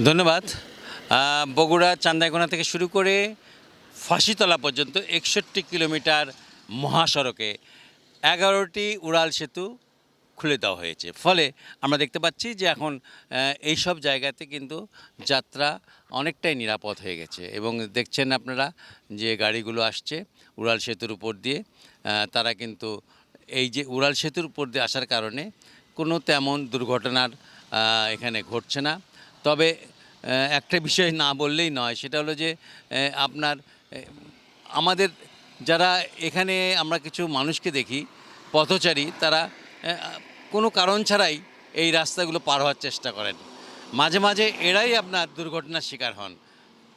ধন্যবাদ। বগুড়া চান্দাইকোনা থেকে শুরু করে ফাঁসিতলা পর্যন্ত একষট্টি কিলোমিটার মহাসড়কে এগারোটি উড়াল সেতু খুলে দেওয়া হয়েছে। ফলে আমরা দেখতে পাচ্ছি যে এখন এই সব জায়গাতে কিন্তু যাত্রা অনেকটাই নিরাপদ হয়ে গেছে এবং দেখছেন আপনারা যে গাড়িগুলো আসছে উড়াল সেতুর উপর দিয়ে। তারা কিন্তু এই যে উড়াল সেতুর উপর দিয়ে আসার কারণে কোনো তেমন দুর্ঘটনার এখানে ঘটছে না। তবে একটা বিষয় না বললেই নয়, সেটা হলো যে আপনার আমাদের যারা এখানে আমরা কিছু মানুষকে দেখি, পথচারী, তারা কোনো কারণ ছাড়াই এই রাস্তাগুলো পার হওয়ার চেষ্টা করেন। মাঝে মাঝে এরাই আপনার দুর্ঘটনার শিকার হন।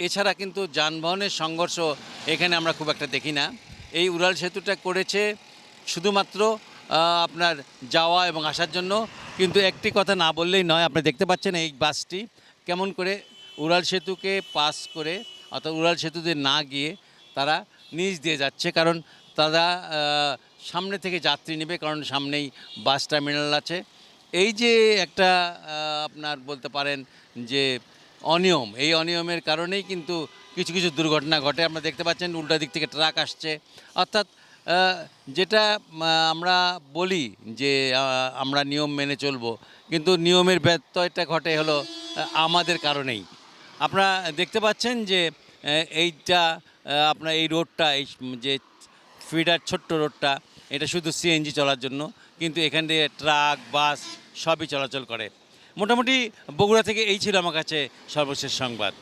এছাড়া কিন্তু যানবাহনের সংঘর্ষ এখানে আমরা খুব একটা দেখি না। এই উড়াল সেতুটা করেছে শুধুমাত্র আপনার যাওয়া এবং আসার জন্য, কিন্তু একটি কথা না বললেই নয়, আপনি দেখতে পাচ্ছেন এই বাসটি কেমন করে উড়াল সেতুকে পাস করে অর্থাৎ উড়াল সেতুতে না গিয়ে তারা নিচ দিয়ে যাচ্ছে, কারণ তারা সামনে থেকে যাত্রী নেবে, কারণ সামনেই বাস টার্মিনাল আছে। এই যে একটা আপনার বলতে পারেন যে অনিয়ম, এই অনিয়মের কারণেই কিন্তু কিছু কিছু দুর্ঘটনা ঘটে। আপনারা দেখতে পাচ্ছেন উল্টা দিক থেকে ট্রাক আসছে। অর্থাৎ যেটা আমরা বলি যে আমরা নিয়ম মেনে চলবো, কিন্তু নিয়মের ব্যত্যয়টা ঘটে হলো আমাদের কারণেই। আপনারা দেখতে পাচ্ছেন যে এইটা আপনার এই রোডটা, এই যে ফিডার, ছোট্ট রোডটা, এটা শুধু সিএনজি চলার জন্য, কিন্তু এখান দিয়ে ট্রাক, বাস সবই চলাচল করে। মোটামুটি বগুড়া থেকে এই ছিল আমার কাছে সর্বশেষ সংবাদ।